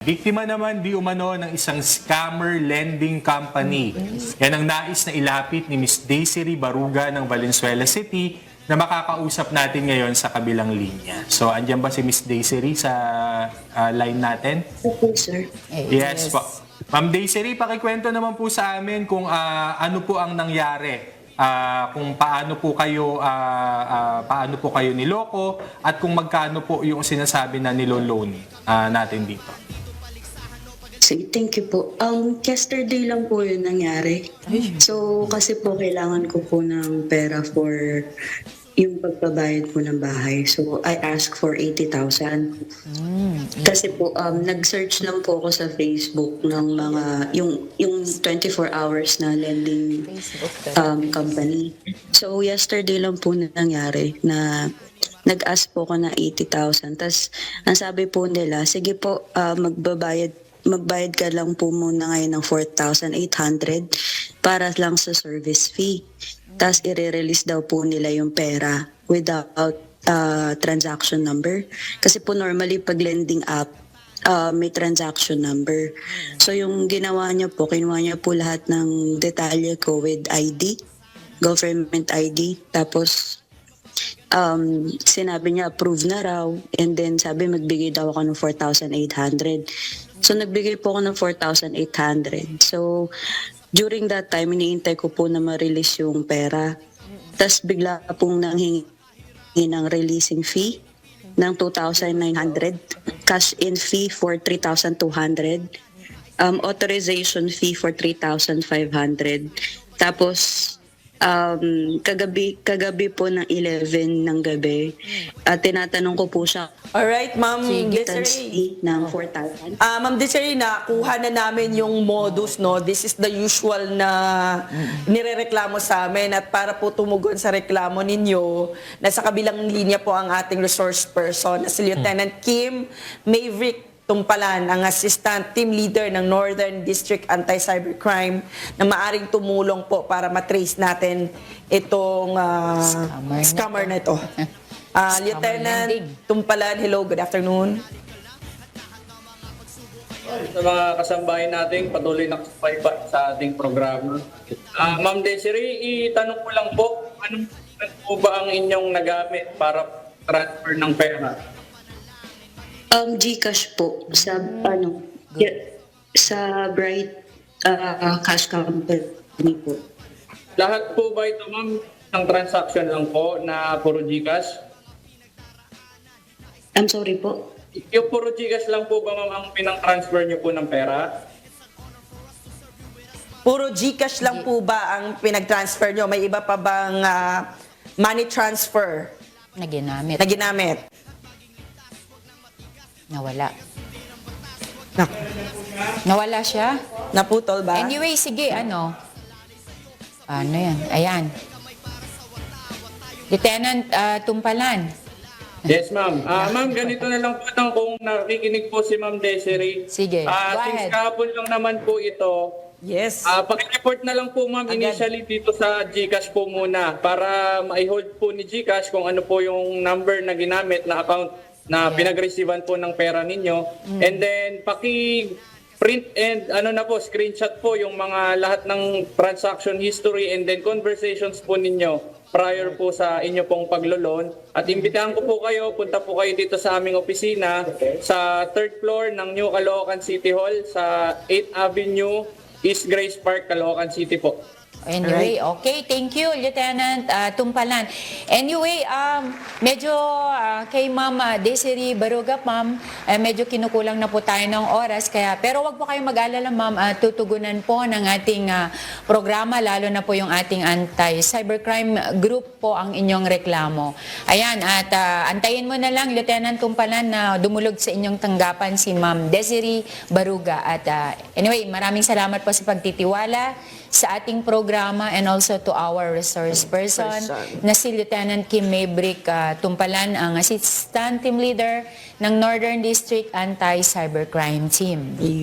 Biktima naman di umano ng isang scammer lending company. Yan ang nais na ilapit ni Miss Desiree Baruga ng Valenzuela City na makakausap natin ngayon sa kabilang linya. So, andyan ba si Miss Desiree sa ah, line natin? Opo, sir. Yes, po. Ma'am Desiree, pakikwento naman po sa amin kung ah, ano po ang nangyari. Ah, kung paano po kayo ah, ah, paano po kayo niloko at kung magkano po yung sinasabi na nilo-loan ah, natin dito. Sige, thank you po. Um, yesterday lang po yun nangyari. So, kasi po kailangan ko po ng pera for yung pagbabayad po ng bahay. So, I asked for 80,000. Kasi po, um, nag-search lang po ako sa Facebook ng mga, yung, yung 24 hours na lending um, company. So, yesterday lang po na nangyari na nag-ask po ako na 80,000. Tapos, ang sabi po nila, sige po, ah, magbabayad magbayad ka lang po muna ngayon ng 4,800 para lang sa service fee. Tapos, i-release daw po nila yung pera without ah, transaction number. Kasi po normally pag lending app, ah, may transaction number. So yung ginawa niya po, kinuha niya po lahat ng detalye ko with ID, government ID. Tapos um, sinabi niya approve na raw and then sabi magbigay daw ako ng 4,800. So nagbigay po ako ng 4,800. So during that time, iniintay ko po na ma-release yung pera. Tapos bigla pong nanghingi ng releasing fee ng 2,900. Cash in fee for 3,200. Um, authorization fee for 3,500. Tapos um, kagabi, kagabi po ng 11 ng gabi, at tinatanong ko po siya Alright, Ma'am Desiree. ng 4,000. Ah, Ma'am Desiree, nakuha na namin yung modus, no? This is the usual na nirereklamo sa amin at para po tumugon sa reklamo ninyo, nasa kabilang linya po ang ating resource person, na si Lieutenant Kim Maverick Tumpalan, ang Assistant Team Leader ng Northern District Anti-Cybercrime na maaring tumulong po para matrace natin itong ah, Scammer na scammer na ito. Scammer Lieutenant. Tumpalan, hello, good afternoon. sa mga kasambahay nating patuloy na kasabay sa ating programa. Ah, Ma'am Desiree, itanong ko lang po, anong ano po ba ang inyong nagamit para transfer ng pera? Um, Gcash po sa ano y- sa Bright uh, Cash Company po. Lahat po ba ito, ma'am, ng transaction lang po na puro Gcash? I'm sorry po. Yung puro Gcash lang po ba, ma'am, ang pinang-transfer niyo po ng pera? Puro GCash lang po ba ang pinag-transfer nyo? May iba pa bang ah, money transfer na ginamit. na ginamit? Nawala. Nak- Nawala siya? naputol ba? Anyway, sige, ano? Ano yan? Ayan. Lieutenant ah, Tumpalan. Yes, ma'am. Ah, ma'am, ganito na lang po itong kung nakikinig po si Ma'am Desiree. Sige, Ah, go since ahead. kahapon lang naman po ito, Yes. Ah, paki-report na lang po ma'am Agad. initially dito sa GCash po muna para ma-hold po ni GCash kung ano po yung number na ginamit na account na pinag-receivean po ng pera ninyo. Mm. And then paki print and ano na po screenshot po yung mga lahat ng transaction history and then conversations po ninyo prior po sa inyo pong paglo-loan. At imbitahan ko po kayo, punta po kayo dito sa aming opisina sa third floor ng New Caloocan City Hall sa 8th Avenue, East Grace Park, Caloocan City po. Anyway, okay. Thank you, Lieutenant ah, Tumpalan. Anyway, um, medyo ah, kay Ma'am ah, Desiree Baruga, Ma'am, eh, medyo kinukulang na po tayo ng oras. Kaya, pero wag po kayong mag-alala, Ma'am. ah, tutugunan po ng ating ah, programa, lalo na po yung ating anti-cybercrime group po ang inyong reklamo. Ayan, at ah, antayin mo na lang, Lieutenant Tumpalan, na dumulog sa inyong tanggapan si Ma'am Desiree Baruga. At ah, anyway, maraming salamat po sa pagtitiwala sa ating programa and also to our resource person, Person. na si Lieutenant Kim Maverick ah, Tumpalan, ang Assistant Team Leader ng Northern District Anti-Cybercrime Team.